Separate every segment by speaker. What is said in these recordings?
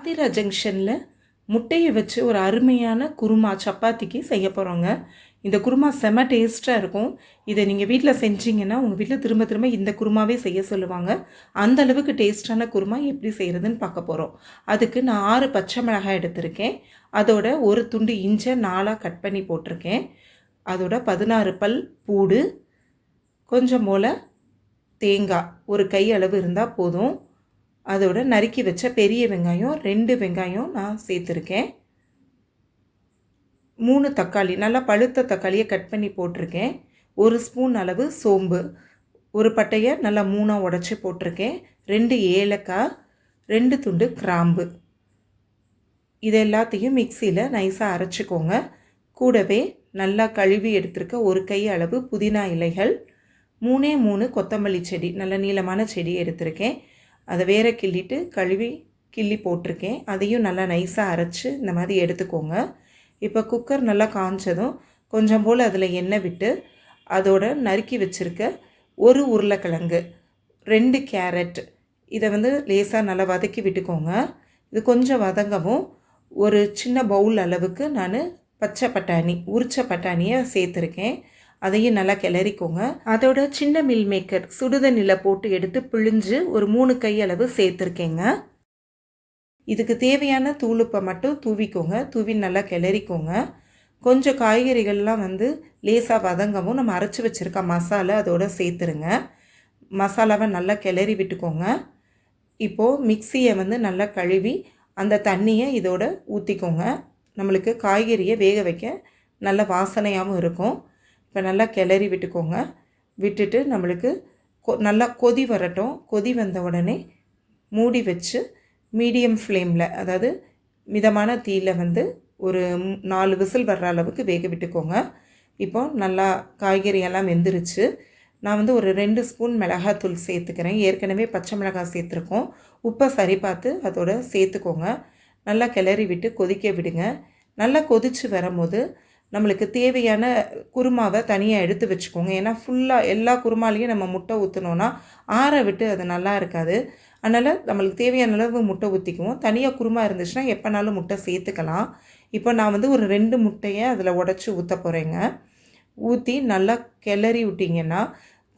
Speaker 1: ஆதிரா ஜங்ஷனில் முட்டையை வச்சு ஒரு அருமையான குருமா சப்பாத்திக்கு செய்ய போகிறோங்க இந்த குருமா செம டேஸ்ட்டாக இருக்கும். இதை நீங்கள் வீட்டில் செஞ்சீங்கன்னா உங்கள் வீட்டில் திரும்ப திரும்ப இந்த குருமாவே செய்ய சொல்லுவாங்க. அந்த அளவுக்கு டேஸ்டான குருமா எப்படி செய்கிறதுன்னு பார்க்க போகிறோம் அதுக்கு நான் ஆறு பச்சை மிளகாய் எடுத்திருக்கேன். அதோட ஒரு துண்டு இஞ்சை நாலாக கட் பண்ணி போட்டிருக்கேன். அதோட பதினாறு பல் பூடு கொஞ்சம் போல் தேங்காய் ஒரு கை அளவு இருந்தால் போதும். அதோட நறுக்கி வச்ச பெரிய வெங்காயம் ரெண்டு வெங்காயம் நான் சேர்த்துருக்கேன். மூணு தக்காளி நல்லா பழுத்த தக்காளியை கட் பண்ணி போட்டிருக்கேன். ஒரு ஸ்பூன் அளவு சோம்பு ஒரு பட்டையை நல்லா மூணாக உடச்சி போட்டிருக்கேன். ரெண்டு ஏலக்காய் ரெண்டு துண்டு கிராம்பு. இது எல்லாத்தையும் மிக்சியில் நைஸாக அரைச்சிக்கோங்க. கூடவே நல்லா கழுவி எடுத்திருக்க ஒரு கை அளவு புதினா இலைகள் மூணே மூணு கொத்தமல்லி செடி நல்ல நீளமான செடி எடுத்திருக்கேன். அதை வேற கிள்ளிட்டு கழுவி கிள்ளி போட்டிருக்கேன். அதையும் நல்லா நைஸாக அரைச்சி இந்த மாதிரி எடுத்துக்கோங்க. இப்போ குக்கர் நல்லா காஞ்சதும் கொஞ்சம் போல் அதில் எண்ணெய் விட்டு அதோட நறுக்கி வச்சுருக்க ஒரு உருளைக்கிழங்கு ரெண்டு கேரட் இதை வந்து லேசாக நல்லா வதக்கி விட்டுக்கோங்க. இது கொஞ்சம் வதங்கவும் ஒரு சின்ன பவுல் அளவுக்கு நான் பச்சை பட்டாணி உரிச்ச பட்டாணியை சேர்த்துருக்கேன். அதையும் நல்லா கிளறிக்கோங்க. அதோட சின்ன மில் மேக்கர் சுடுதண்ணியில் போட்டு எடுத்து பிழிஞ்சு ஒரு மூணு கை அளவு சேர்த்துருக்கேங்க. இதுக்கு தேவையான தூளுப்பை மட்டும் தூவிக்கோங்க. தூவி நல்லா கிளறிக்கோங்க. கொஞ்சம் காய்கறிகள்லாம் வந்து லேசாக வதங்கவும் நம்ம அரைச்சி வச்சுருக்க மசாலா அதோட சேர்த்துருங்க. மசாலாவை நல்லா கிளறி விட்டுக்கோங்க. இப்போது மிக்சியை வந்து நல்லா கழுவி அந்த தண்ணியை இதோட ஊற்றிக்கோங்க நம்மளுக்கு காய்கறியை வேக வைக்க நல்ல வாசனையாகவும் இருக்கும். இப்போ நல்லா கிளறி விட்டுக்கோங்க. விட்டுட்டு நம்மளுக்கு கொ நல்லா கொதி வரட்டும். கொதி வந்த உடனே மூடி வச்சு மீடியம் ஃப்ளேமில் அதாவது மிதமான தீயில் வந்து ஒரு நாலு விசில் வர்ற அளவுக்கு வேக விட்டுக்கோங்க. இப்போ நல்லா காய்கறி எல்லாம் வெந்துருச்சு. நான் வந்து ஒரு ரெண்டு ஸ்பூன் மிளகாத்தூள் சேர்த்துக்கிறேன். ஏற்கனவே பச்சை மிளகாய் சேர்த்துருக்கோம். உப்பை சரி பார்த்து அதோட சேர்த்துக்கோங்க. நல்லா கிளறி விட்டு கொதிக்க விடுங்க. நல்லா கொதித்து வரும்போது நம்மளுக்கு தேவையான குருமாவை தனியாக எடுத்து வச்சுக்கோங்க. ஏன்னா ஃபுல்லாக எல்லா குருமாலையும் நம்ம முட்டை ஊற்றினோன்னா ஆற விட்டு அது நல்லா இருக்காது. அதனால் நம்மளுக்கு தேவையான அளவு முட்டை ஊற்றிக்குவோம் தனியாக குருமா இருந்துச்சுன்னா எப்போனாலும் முட்டை சேர்த்துக்கலாம். இப்போ நான் வந்து ஒரு ரெண்டு முட்டையை அதில் உடச்சி ஊற்ற போகிறேங்க ஊற்றி நல்லா கிளறி விட்டிங்கன்னா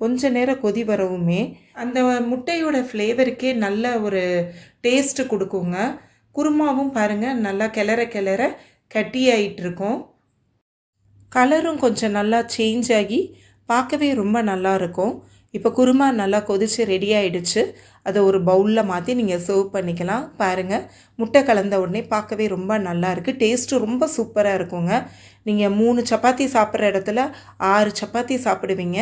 Speaker 1: கொஞ்ச நேரம் கொதி வரவுமே அந்த முட்டையோட ஃப்ளேவருக்கே நல்ல ஒரு டேஸ்ட்டு கொடுக்குங்க. குருமாவும் பாருங்கள் நல்லா கிளற கிளற கட்டியாயிட்டு இருக்கும். கலரும் கொஞ்சம் நல்லா சேஞ்ச் ஆகி பார்க்கவே ரொம்ப நல்லா இருக்கும் இப்போ குருமா நல்லா கொதித்து ரெடி ஆகிடுச்சு அதை ஒரு பவுலில் மாற்றி நீங்கள் சர்வ் பண்ணிக்கலாம். பாருங்கள் முட்டை கலந்த உடனே பார்க்கவே ரொம்ப நல்லா இருக்குது டேஸ்ட்டு ரொம்ப சூப்பராக இருக்குங்க. நீங்கள் மூணு சப்பாத்தி சாப்பிட்ற இடத்துல ஆறு சப்பாத்தி சாப்பிடுவீங்க.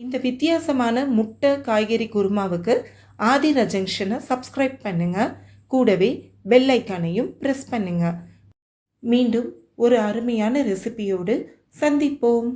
Speaker 1: இந்த வித்தியாசமான முட்டை காய்கறி குருமாவுக்கு ஆதிரா ஜங்ஷனை சப்ஸ்கிரைப் பண்ணுங்கள் கூடவே பெல் ஐக்கானையும் ப்ரெஸ் பண்ணுங்கள் மீண்டும் ஒரு அருமையான ரெசிபியோடு சந்திப்போம்